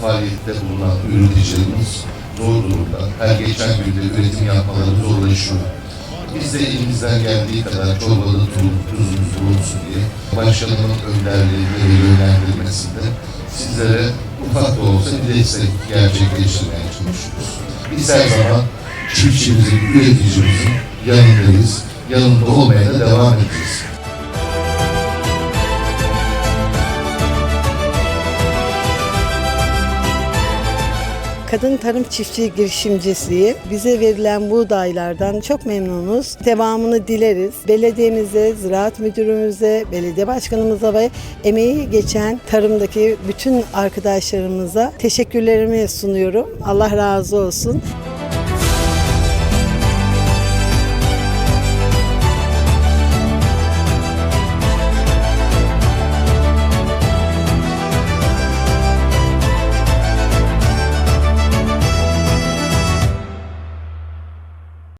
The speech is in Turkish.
faaliyette bulunan üreticilerimiz zor durumda. Her geçen günde üretim yapmaları zorlaşıyor. Biz de elimizden geldiği kadar çorbada tuz, tuzumuz bulunsun diye başkanımın önderliğinde ve yönlendirmesinde sizlere ufak da olsa bir destek gerçekleştirmeye çalışıyoruz. Biz her zaman çiftçimizin, üreticimizin yanındayız. Yanında olmaya da devam edeceğiz. Kadın Tarım Çiftçi Girişimciliği bize verilen buğdaylardan çok memnunuz. Devamını dileriz. Belediyemize, ziraat müdürümüze, belediye başkanımıza ve emeği geçen tarımdaki bütün arkadaşlarımıza teşekkürlerimi sunuyorum. Allah razı olsun.